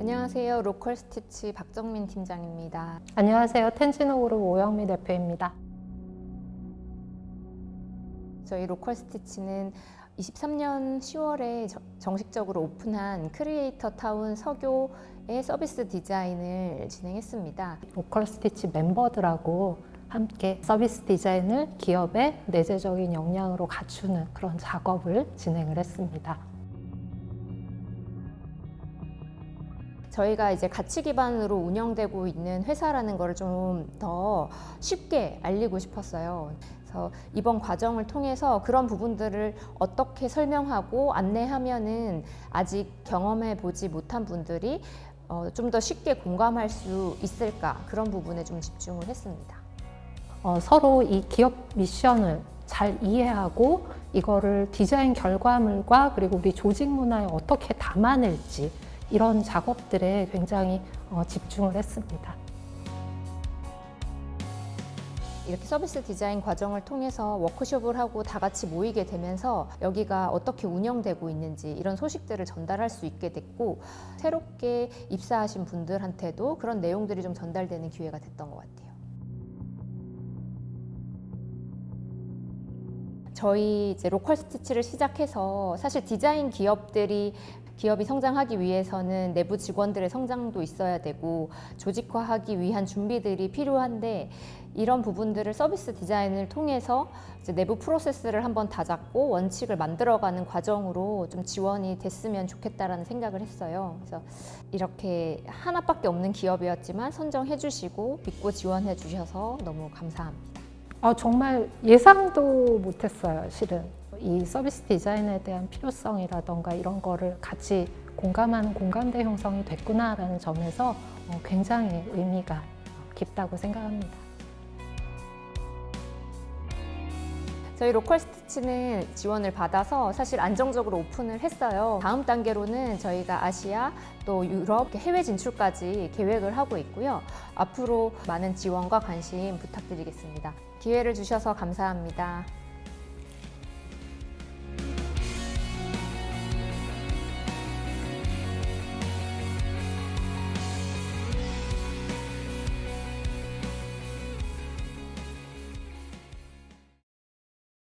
안녕하세요. 로컬 스티치 박정민 팀장입니다. 안녕하세요. 텐지노 그룹 오영미 대표입니다. 저희 로컬 스티치는 23년 10월에 정식적으로 오픈한 크리에이터 타운 서교의 서비스 디자인을 진행했습니다. 로컬 스티치 멤버들하고 함께 서비스 디자인을 기업의 내재적인 역량으로 갖추는 그런 작업을 진행을 했습니다. 저희가 이제 가치 기반으로 운영되고 있는 회사라는 걸 좀 더 쉽게 알리고 싶었어요. 그래서 이번 과정을 통해서 그런 부분들을 어떻게 설명하고 안내하면은 아직 경험해 보지 못한 분들이 어, 좀 더 쉽게 공감할 수 있을까 그런 부분에 좀 집중을 했습니다. 어, 서로 이 기업 미션을 잘 이해하고 이거를 디자인 결과물과 그리고 우리 조직 문화에 어떻게 담아낼지 이런 작업들에 굉장히 어, 집중을 했습니다. 이렇게 서비스 디자인 과정을 통해서 워크숍을 하고 다 같이 모이게 되면서 여기가 어떻게 운영되고 있는지 이런 소식들을 전달할 수 있게 됐고 새롭게 입사하신 분들한테도 그런 내용들이 좀 전달되는 기회가 됐던 것 같아요. 저희 이제 로컬 스티치를 시작해서 사실 디자인 기업들이 기업이 성장하기 위해서는 내부 직원들의 성장도 있어야 되고 조직화하기 위한 준비들이 필요한데 이런 부분들을 서비스 디자인을 통해서 내부 프로세스를 한번 다잡고 원칙을 만들어가는 과정으로 좀 지원이 됐으면 좋겠다라는 생각을 했어요. 그래서 이렇게 하나밖에 없는 기업이었지만 선정해 주시고 믿고 지원해 주셔서 너무 감사합니다. 아, 정말 예상도 못했어요, 실은. 이 서비스 디자인에 대한 필요성이라던가 이런 거를 같이 공감하는 공감대 형성이 됐구나라는 점에서 어, 굉장히 의미가 깊다고 생각합니다. 저희 로컬 스티치는 지원을 받아서 사실 안정적으로 오픈을 했어요. 다음 단계로는 저희가 아시아 또 유럽 해외 진출까지 계획을 하고 있고요. 앞으로 많은 지원과 관심 부탁드리겠습니다. 기회를 주셔서 감사합니다.